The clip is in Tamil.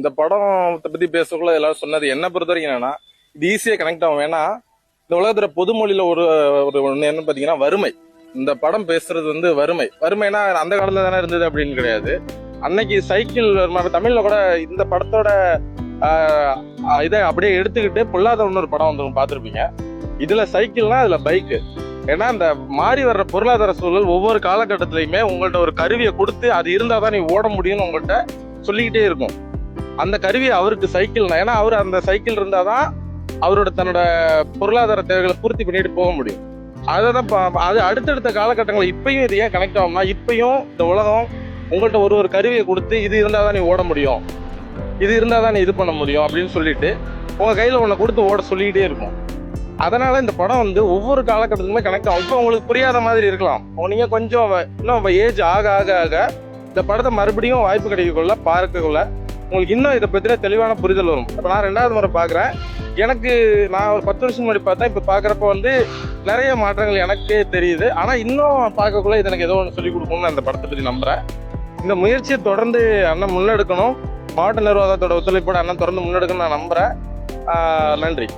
இந்த படத்தை பத்தி பேசக்குள்ள எல்லாரும் சொன்னது என்ன பொறுத்த வரைக்கும் என்னன்னா இது ஈஸியா கனெக்ட் ஆகும். ஏன்னா இந்த உலகத்துல பொதுமொழியில ஒரு ஒரு ஒண்ணு என்ன பாத்தீங்கன்னா வறுமை. இந்த படம் பேசுறது வந்து வறுமை. வறுமைனா அந்த காலத்துல தானே இருந்தது அப்படின்னு கிடையாது. அன்னைக்கு சைக்கிள் தமிழ்ல கூட இந்த படத்தோட இதை அப்படியே எடுத்துக்கிட்டு பொல்லாத ஒரு படம் வந்து பார்த்துருப்பீங்க. இதுல சைக்கிள்னா அதில் பைக்கு ஏன்னா இந்த மாறி வர்ற பொருளாதார சூழல் ஒவ்வொரு காலகட்டத்திலையுமே உங்கள்கிட்ட ஒரு கருவியை கொடுத்து அது இருந்தால் தான் நீ ஓட முடியும்னு உங்கள்கிட்ட சொல்லிக்கிட்டே இருக்கும். அந்த கருவி அவருக்கு சைக்கிள் ஏன்னா அவர் அந்த சைக்கிள் இருந்தால் தான் அவரோட தன்னோட பொருளாதார தேவைகளை பூர்த்தி பண்ணிட்டு போக முடியும். அதை தான் பா- அது அடுத்தடுத்த காலகட்டங்களில் இப்பயும் இது ஏன் கனெக்ட் ஆகும்னா இப்பயும் இந்த உலகம் உங்கள்கிட்ட ஒரு ஒரு கருவியை கொடுத்து இது இருந்தால் தான் நீ ஓட முடியும். இது இருந்தால் தான் நீ இது பண்ண முடியும் அப்படின்னு சொல்லிட்டு உங்கள் கையில் ஒன்றை கொடுத்து ஓட சொல்லிக்கிட்டே இருக்கும். அதனால் இந்த படம் வந்து ஒவ்வொரு காலகட்டத்துக்குமே கனெக்ட் ஆகும். இப்போ உங்களுக்கு புரியாத மாதிரி இருக்கலாம். நீங்கள் கொஞ்சம் இன்னும் ஏஜ் ஆக ஆக ஆக இந்த படத்தை மறுபடியும் வாய்ப்பு கிடைக்கக்குள்ள பார்க்கக்குள்ள உங்களுக்கு இன்னும் இதை பற்றின தெளிவான புரிதல் வரும். இப்போ நான் ரெண்டாவது முறை பார்க்குறேன் எனக்கு நான் ஒரு பத்து வருஷம் முன்னாடி பார்த்தேன் இப்போ பார்க்குறப்ப வந்து நிறைய மாற்றங்கள் எனக்கே தெரியுது. ஆனால் இன்னும் பார்க்கக்குள்ள இது எனக்கு ஏதோ ஒன்று சொல்லிக் கொடுக்கணும்னு அந்த படத்தை பற்றி நம்புறேன். இந்த முயற்சியை தொடர்ந்து அண்ணன் முன்னெடுக்கணும். மாவட்ட நிர்வாகத்தோட ஒத்துழைப்போட அண்ணன் தொடர்ந்து முன்னெடுக்கணும்னு நான் நம்புகிறேன் நன்றி.